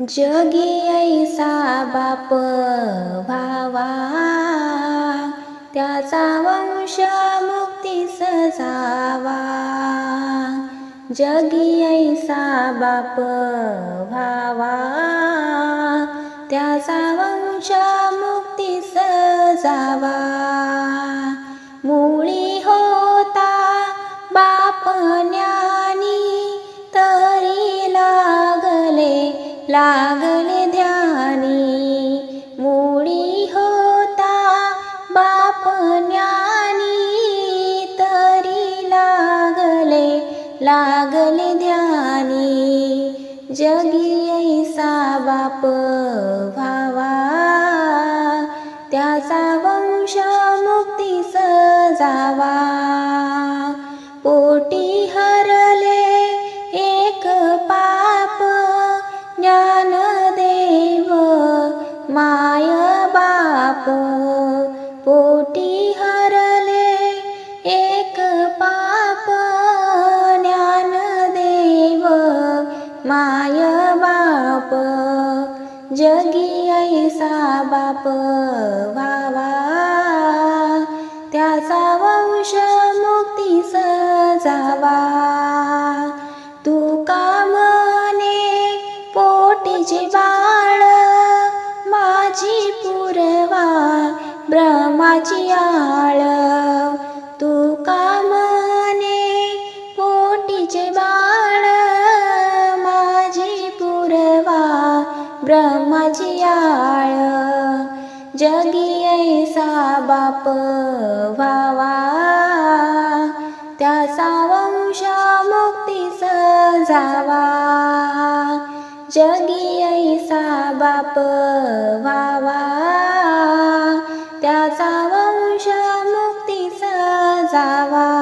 जगी ऐसा बाप भावा त्याचा वंश मुक्तीस जावा जगी ऐसा बाप भावा त्याचा वंश मुक्तीस जावा लागले ध्यानी. जगी बाप व्हावा. त्याचा वंश मुक्ती जावा पोटी हरले एक पाप. ज्ञानदेव माय बाप. पोटी हर माय बाप जगी ऐसा बाप व्हावा. त्याचा वंश मुक्तीस जावा तू कामने पोटीचे बाळ? माझी पुरवा ब्रह्माची आळ. ब्रह्माची आळ. जगी ऐसा बाप व्हावा. त्याचा वंश मुक्तीस जावा जगी ऐसा बाप व्हावा. त्याचा वंश मुक्तीस जावा